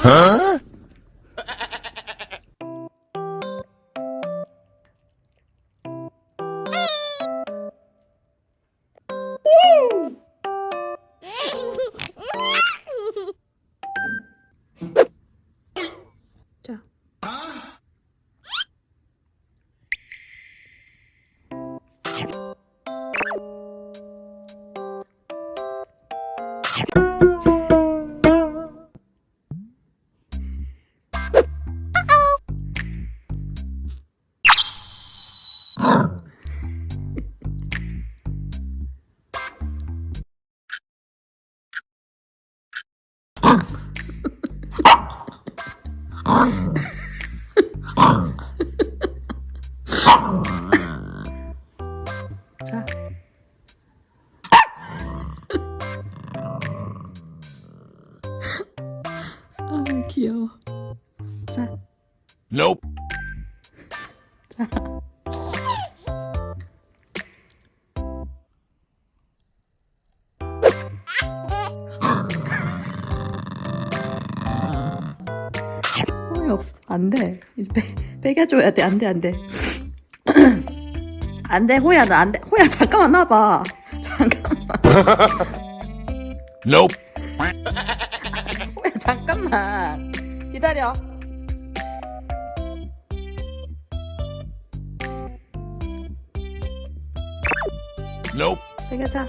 자. 자. 아, 귀여워. 자. Nope. 호야 없어. 안 돼. 이제 빼, 빼겨줘야 돼. 안 돼, 안 돼. 안 돼, 호야, 나 안 돼. 호야, 잠깐만 나봐. 잠깐만. Nope. 호야, 잠깐만. 기다려. Nope. 빼겨자.